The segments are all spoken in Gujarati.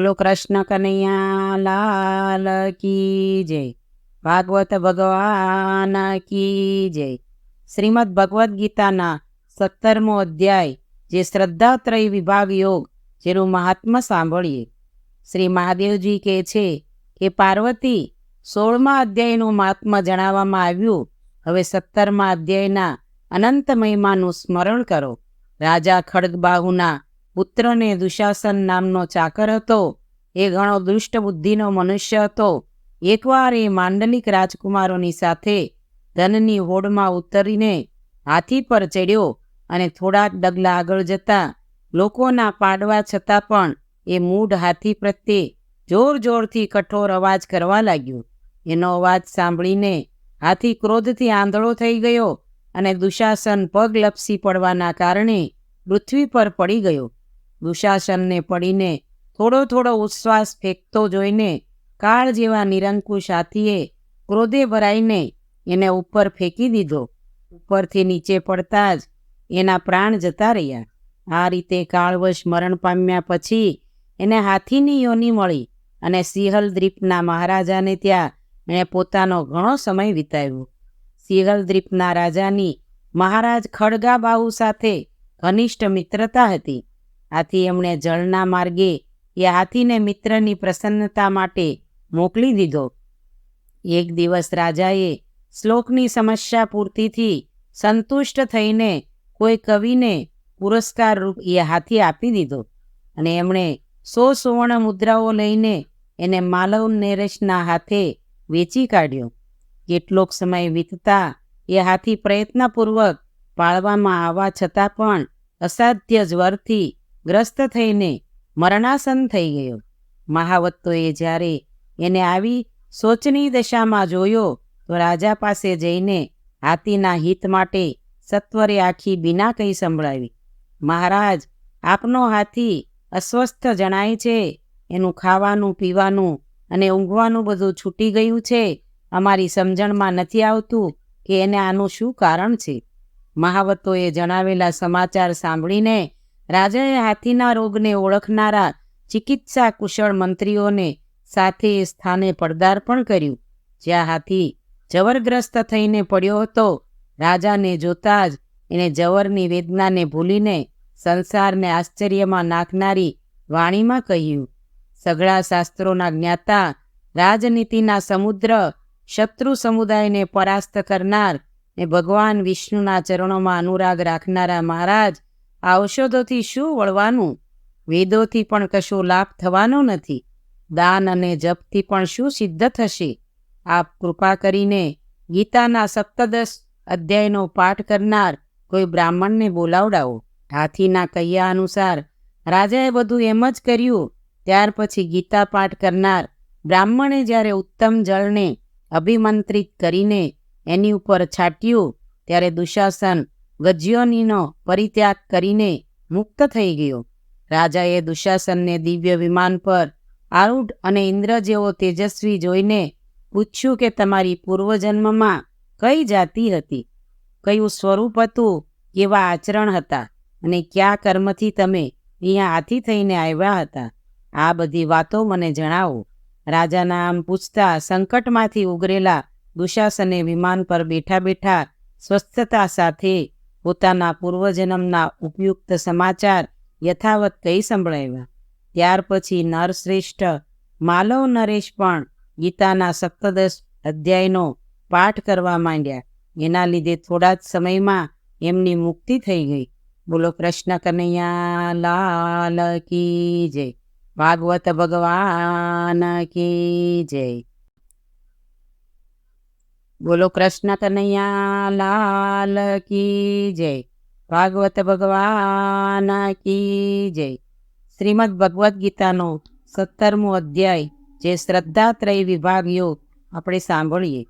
બોલો કૃષ્ણ કનૈયા લાલ કી જય. ભાગવત ભગવાન કી જય. શ્રીમદ ભગવદ્ ગીતાના સત્તરમો અધ્યાય, જે શ્રદ્ધાત્રય વિભાગ યોગ, જેનું મહાત્મા સાંભળીએ. શ્રી મહાદેવજી કહે છે કે પાર્વતી, સોળમા અધ્યાયનું મહાત્મા જણાવવામાં આવ્યું. હવે સત્તરમા અધ્યાયના અનંત મહિમાનું સ્મરણ કરો. રાજા ખડગબાહુના પુત્રને દુશાસન નામનો ચાકર હતો. એ ઘણો દુષ્ટ બુદ્ધિનો મનુષ્ય હતો. એકવાર એ માંડલિક રાજકુમારોની સાથે ધનની હોડમાં ઉતરીને હાથી પર ચડ્યો અને થોડાક ડગલા આગળ જતા લોકોના પાડવા છતાં પણ એ મૂઢ હાથી પ્રત્યે જોર જોરથી કઠોર અવાજ કરવા લાગ્યો. એનો અવાજ સાંભળીને હાથી ક્રોધથી આંધળો થઈ ગયો અને દુશાસન પગ લપસી પડવાના કારણે પૃથ્વી પર પડી ગયો. દુશાસનને પડીને થોડો થોડો ઉચ્છ્વાસ ફેંકતો જોઈને કાળ જેવા નિરંકુશ હાથીએ ક્રોધે ભરાઈને એને ઉપર ફેંકી દીધો. ઉપરથી નીચે પડતા જ એના પ્રાણ જતા રહ્યા. આ રીતે કાળવશ મરણ પામ્યા પછી એને હાથીની યોની મળી અને સિંહલ દ્વીપના મહારાજાને ત્યાં એણે પોતાનો ઘણો સમય વિતાવ્યો. સિંહલ દ્વીપના રાજાની મહારાજ ખડગાબાહુ સાથે ઘનિષ્ઠ મિત્રતા હતી. આથી એમણે જળના માર્ગે એ હાથીને મિત્રની પ્રસન્નતા માટે મોકલી દીધો. એક દિવસ રાજાએ શ્લોકની સમસ્યા પૂર્તિથી સંતુષ્ટ થઈને કોઈ કવિને પુરસ્કાર રૂપ એ હાથી આપી દીધો અને એમણે સો સુવર્ણ મુદ્રાઓ લઈને એને માલવ નેરેશના હાથે વેચી કાઢ્યો. કેટલોક સમય વીતતા એ હાથી પ્રયત્નપૂર્વક પાળવામાં આવવા છતાં પણ અસાધ્ય જ્વરથી ગ્રસ્ત થઈને મરણાસન થઈ ગયો. મહાવત્તોએ જ્યારે એને આવી શોચની દશામાં જોયો, તો રાજા પાસે જઈને હાથીના હિત માટે સત્વરે આખી બીના કહી સંભળાવી. મહારાજ, આપનો હાથી અસ્વસ્થ જણાય છે, એનું ખાવાનું, પીવાનું અને ઊંઘવાનું બધું છૂટી ગયું છે, અમારી સમજણમાં નથી આવતું કે એને આનું શું કારણ છે. મહાવતોએ જણાવેલા સમાચાર સાંભળીને રાજાએ હાથીના રોગને ઓળખનારા ચિકિત્સા કુશળ મંત્રીઓને સાથે સ્થાને પડદાર્પણ કર્યું. જ્યાં હાથી જવરગ્રસ્ત થઈને પડ્યો હતો, રાજાને જોતા જ એને જવરની વેદનાને ભૂલીને સંસારને આશ્ચર્યમાં નાખનારી વાણીમાં કહ્યું, સઘળા શાસ્ત્રોના જ્ઞાતા, રાજનીતિના સમુદ્ર, શત્રુ સમુદાયને પરાસ્ત કરનાર ને ભગવાન વિષ્ણુના ચરણોમાં અનુરાગ રાખનારા મહારાજ ઔષધોથી શું વળવાનું? વેદોથી પણ કશો લાભ થવાનો નથી. દાન અને જપથી પણ શું સિદ્ધ થશે? આપ કૃપા કરીને ગીતાના સપ્તદશ અધ્યાયનો પાઠ કરનાર કોઈ બ્રાહ્મણને બોલાવડાવો. હાથીના કહ્યા અનુસાર રાજાએ બધું એમ જ કર્યું. ત્યાર પછી ગીતા પાઠ કરનાર બ્રાહ્મણે જ્યારે ઉત્તમ જળને અભિમંત્રિત કરીને એની ઉપર છાટ્યું, ત્યારે દુશાસન ગજ્યોનીનો પરિત્યાગ કરીને મુક્ત થઈ ગયો. રાજાએ દુશાસનને દિવ્ય વિમાન પર આરૂઢ અને ઇન્દ્ર જેવો તેજસ્વી જોઈને પૂછ્યું કે તમારી પૂર્વજન્મમાં કઈ જાતિ હતી? કયું સ્વરૂપ હતું? કેવા આચરણ હતા? અને કયા કર્મથી તમે અહીંયા હાથી થઈને આવ્યા હતા? આ બધી વાતો મને જણાવો. રાજાના આમ પૂછતા સંકટમાંથી ઉગરેલા દુશાસને વિમાન પર બેઠા બેઠા સ્વસ્થતા સાથે પોતાના પૂર્વજન્મના ઉપયુક્ત સમાચાર યથાવત કહી સંભળાવ્યા. ત્યાર પછી નરશ્રેષ્ઠ માલવ નરેશ પણ ગીતાના સપ્તદશ અધ્યાયનો પાઠ કરવા માંડ્યા. એના લીધે થોડા જ સમયમાં એમની મુક્તિ થઈ ગઈ. બોલો કૃષ્ણ કનૈયા, લાલ જય. ભાગવત ભગવાન કી જય. બોલો કૃષ્ણ કનૈયા લાલ કી જય. ભાગવત ભગવાન કી જય. શ્રીમદ ભગવદ્ ગીતાનો સત્તરમો અધ્યાય જે શ્રદ્ધાત્રય વિભાગ યોગ આપણે સાંભળીએ.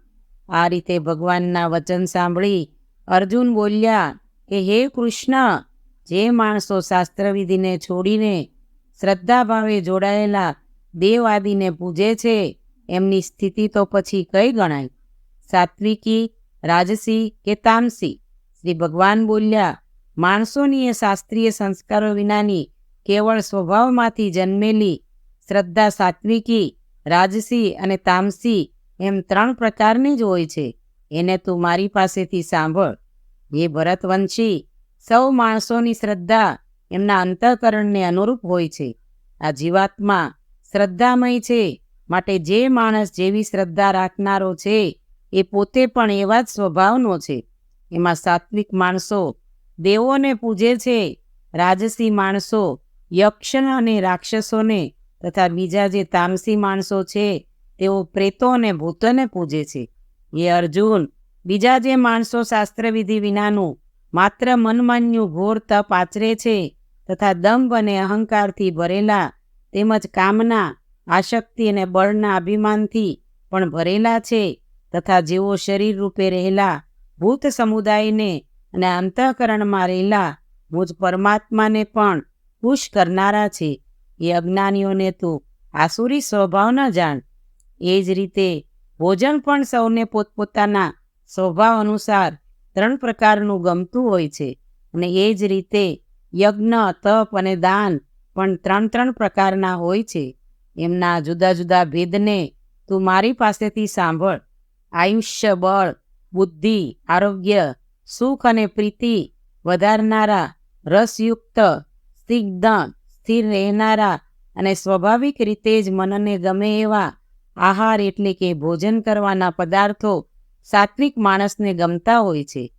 આ રીતે ભગવાનના વચન સાંભળી અર્જુન બોલ્યા કે, હે કૃષ્ણ, જે માણસો શાસ્ત્રવિધિને છોડીને શ્રદ્ધાભાવે જોડાયેલા દેવ આદિને પૂજે છે, એમની સ્થિતિ તો પછી કઈ ગણાય? સાત્વિકી, રાજસી કે તામસી શ્રી ભગવાન બોલ્યા, માણસોની એ શાસ્ત્રીય સંસ્કારો વિનાની કેવળ સ્વભાવમાંથી જન્મેલી શ્રદ્ધા સાત્વિકી, રાજસી અને તામસી એમ ત્રણ પ્રકારની જ હોય છે. એને તું મારી પાસેથી સાંભળ. એ ભરતવંશી, સૌ માણસોની શ્રદ્ધા એમના અંતઃકરણને અનુરૂપ હોય છે. આ જીવાત્મા શ્રદ્ધામય છે, માટે જે માણસ જેવી શ્રદ્ધા રાખનારો છે એ પોતે પણ એવા જ સ્વભાવનો છે. એમાં સાત્વિક માણસો દેવોને પૂજે છે, રાજસી માણસો, યક્ષ અને રાક્ષસોને તથા બીજા જે તામસી માણસો છે, તેઓ પ્રેતો અને ભૂતોને પૂજે છે. એ અર્જુન બીજા જે માણસો શાસ્ત્રવિધિ વિનાનું માત્ર મનમાન્યું ઘોર તપ આચરે છે તથા દંભ અને અહંકારથી ભરેલા તેમજ કામના, આશક્તિ અને બળના અભિમાનથી પણ ભરેલા છે તથા જેઓ શરીર રૂપે રહેલા ભૂત સમુદાયને અને અંતઃકરણમાં રહેલા ભૂત પરમાત્માને પણ ખુશ કરનારા છે. એ અજ્ઞાનીઓને તું આસુરી સ્વભાવ ન જાણ. એ જ રીતે ભોજન પણ સૌને પોતપોતાના સ્વભાવ અનુસાર ત્રણ પ્રકારનું ગમતું હોય છે અને એ જ રીતે યજ્ઞ, તપ અને દાન પણ ત્રણ ત્રણ પ્રકારના હોય છે. એમના જુદા જુદા ભેદને તું મારી પાસેથી સાંભળ. આયુષ્ય બળ બુદ્ધિ, આરોગ્ય, સુખ અને પ્રીતિ વધારનારા રસયુક્ત, સ્નિગ્ધ, સ્થિર રહેનારા અને સ્વાભાવિક રીતે જ મનને ગમે એવા આહાર એટલે કે ભોજન કરવાના પદાર્થો સાત્વિક માણસને ગમતા હોય છે.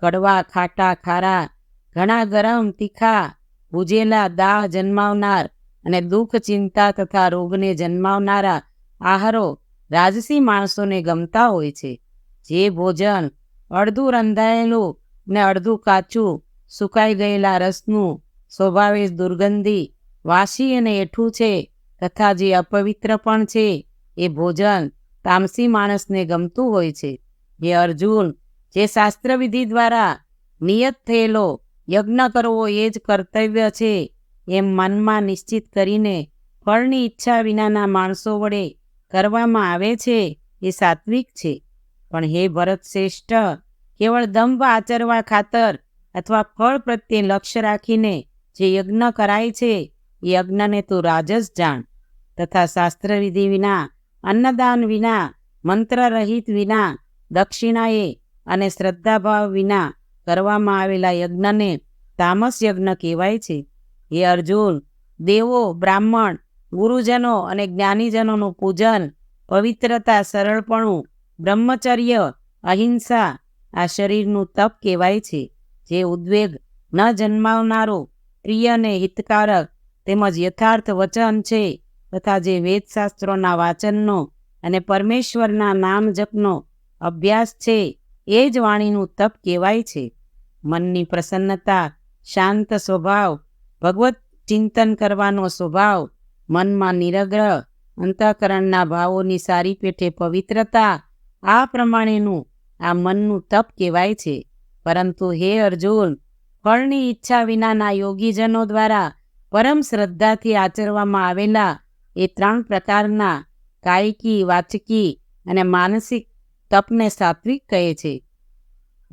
કડવા, ખાટા, ખારા, ઘણા ગરમ, તીખા, ભૂજેલા દાહ જન્માવનાર અને દુઃખ ચિંતા તથા રોગને જન્માવનારા આહારો રાજસી માણસોને ગમતા હોય છે. જે ભોજન અડધું રંધાયેલું ને અડધું કાચું સુકાઈ ગયેલા રસનું સ્વભાવે દુર્ગંધી, વાસી અને એઠું છે તથા જે અપવિત્ર પણ છે, એ ભોજન તામસી માણસને ગમતું હોય છે. જે અર્જુન, જે શાસ્ત્રવિધિ દ્વારા નિયત થયેલો યજ્ઞ કરવો એ જ કર્તવ્ય છે, એમ મનમાં નિશ્ચિત કરીને ફળની ઈચ્છા વિનાના માણસો વડે કરવામાં આવે છે એ સાત્વિક છે. પણ હે ભરત શ્રેષ્ઠ, કેવળ દંભ આચરવા ખાતર અથવા ફળ પ્રત્યે લક્ષ્ય રાખીને જે યજ્ઞ કરાય છે, એ યજ્ઞને તું રાજસ જાણ. તથા શાસ્ત્રવિધિ વિના, અન્નદાન વિના, મંત્ર રહિત વિના, દક્ષિણાએ અને શ્રદ્ધાભાવ વિના કરવામાં આવેલા યજ્ઞને તામસ યજ્ઞ કહેવાય છે. હે અર્જુન, દેવો, બ્રાહ્મણ ગુરુજનો અને જ્ઞાનીજનોનું પૂજન, પવિત્રતા, સરળપણું, બ્રહ્મચર્ય, અહિંસા, આ શરીરનું તપ કહેવાય છે. જે ઉદ્વેગ ન જન્માવનારો પ્રિય અને હિતકારક તેમજ યથાર્થ વચન છે તથા જે વેદશાસ્ત્રોના વાચનનો અને પરમેશ્વરના નામ જપનો અભ્યાસ છે, એ જ વાણીનું તપ કહેવાય છે. મનની પ્રસન્નતા, શાંત સ્વભાવ, ભગવત ચિંતન કરવાનો સ્વભાવ મનમાં નિરગ્રહ અંતઃકરણના ભાવોની સારી પેઠે પવિત્રતા, આ પ્રમાણેનું આ મનનું તપ કહેવાય છે. પરંતુ હે અર્જુન, ફળની ઈચ્છા વિનાના યોગીજનો દ્વારા પરમ શ્રદ્ધાથી આચરવામાં આવેલા એ ત્રણ પ્રકારના કાયકી, વાચકી અને માનસિક તપને સાત્વિક કહે છે.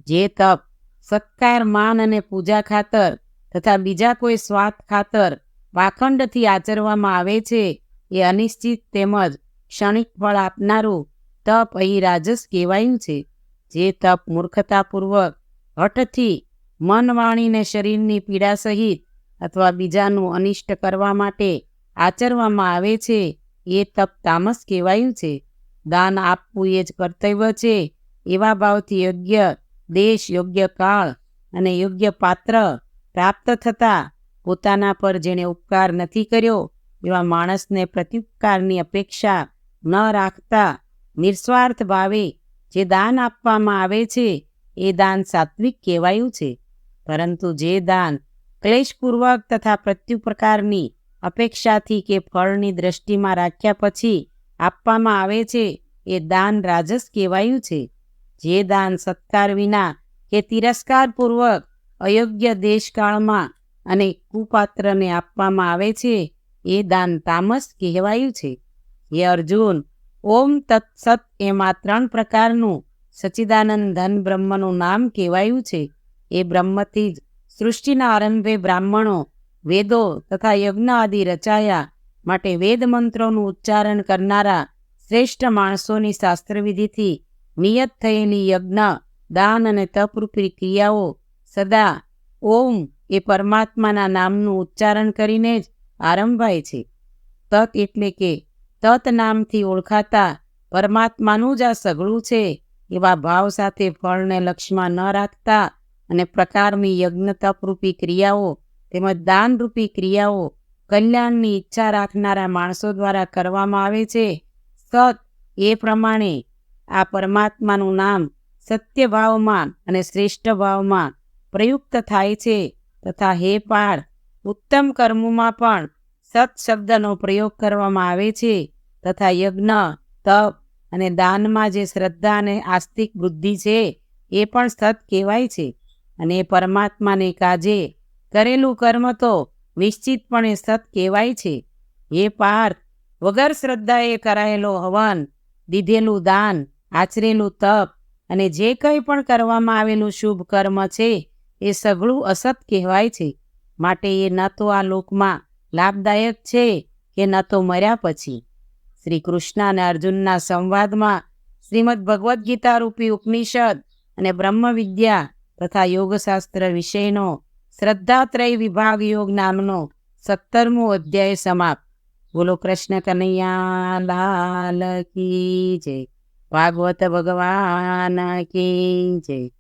જે તપ સત્કાર, માન અને પૂજા ખાતર તથા બીજા કોઈ સ્વાર્થ ખાતર પાખંડથી આચરવામાં આવે છે. એ અનિશ્ચિત તેમજ ક્ષણિક ફળ આપનારું તપ અહીં રાજસ કહેવાયું છે. જે તપ મૂર્ખતાપૂર્વક, હઠથી, મન વાણીને શરીરની પીડા સહિત અથવા બીજાનું અનિષ્ટ કરવા માટે આચરવામાં આવે છે. એ તપ તામસ કહેવાયું છે. દાન આપવું એ જ કર્તવ્ય છે. એવા ભાવથી યોગ્ય દેશ યોગ્ય કાળ અને યોગ્ય પાત્ર પ્રાપ્ત થતાં પોતાના પર જેણે ઉપકાર નથી કર્યો, એવા માણસને પ્રત્યુપકારની અપેક્ષા ન રાખતા નિસ્વાર્થ ભાવે જે દાન આપવામાં આવે છે, એ દાન સાત્વિક કહેવાયું છે. પરંતુ જે દાન ક્લેશપૂર્વક તથા પ્રત્યુપકારની અપેક્ષાથી કે ફળની દ્રષ્ટિમાં રાખ્યા પછી આપવામાં આવે છે, એ દાન રાજસ કહેવાયું છે. જે દાન સત્કાર વિના કે તિરસ્કારપૂર્વક અયોગ્ય દેશકાળમાં અને કુપાત્રને આપવામાં આવે છે, એ દાન તામસ કહેવાયું છે. હે અર્જુન, ઓમ તત્સત એમાં ત્રણ પ્રકારનું સચ્ચિદાનંદ ધન બ્રહ્મનું નામ કહેવાયું છે. એ બ્રહ્મથી જ સૃષ્ટિના આરંભે બ્રાહ્મણો, વેદો તથા યજ્ઞ આદિ રચાયા માટે વેદ મંત્રોનું ઉચ્ચારણ કરનારા શ્રેષ્ઠ માણસોની શાસ્ત્રવિધિથી નિયત થયેલી યજ્ઞ, દાન અને તપરૂપી ક્રિયાઓ સદા ઓમ એ પરમાત્માના નામનું ઉચ્ચારણ કરીને જ આરંભાય છે. તત એટલે કે તત નામથી ઓળખાતા પરમાત્માનું જ આ સઘળું છે, એવા ભાવ સાથે ફળને લક્ષ્યમાં ન રાખતા અને પ્રકારની યજ્ઞ તપરૂપી ક્રિયાઓ તેમજ દાનરૂપી ક્રિયાઓ કલ્યાણની ઈચ્છા રાખનારા માણસો દ્વારા કરવામાં આવે છે. સત એ પ્રમાણે આ પરમાત્માનું નામ સત્ય ભાવમાં અને શ્રેષ્ઠ ભાવમાં પ્રયુક્ત થાય છે. તથા હે પાળ, ઉત્તમ કર્મોમાં પણ સત શબ્દનો પ્રયોગ કરવામાં આવે છે, તથા યજ્ઞ, તપ અને દાનમાં જે શ્રદ્ધા અને આસ્તિક બુદ્ધિ છે, એ પણ સત કહેવાય છે. અને પરમાત્માને કાજે કરેલું કર્મ તો નિશ્ચિતપણે સત કહેવાય છે. હે પાર્થ વગર શ્રદ્ધાએ કરાયેલો હવન, દીધેલું દાન, આચરેલું તપ અને જે કંઈ પણ કરવામાં આવેલું શુભ કર્મ છે એ સઘળું અસત કહેવાય છે. માટે એ ન તો આ લોકમાં લાભદાયક છે કે ન તો મર્યા પછી. શ્રી કૃષ્ણ અને અર્જુનના સંવાદમાં શ્રીમદ ભગવદ્ ગીતા રૂપી ઉપનિષદ અને બ્રહ્મ વિદ્યા તથા યોગશાસ્ત્ર વિષયનો શ્રદ્ધાત્રય વિભાગ યોગ નામનો સત્તરમો અધ્યાય સમાપ્ત. બોલો કૃષ્ણ કનૈયા, લાલ કી જય. ભાગવત ભગવાન કી જય.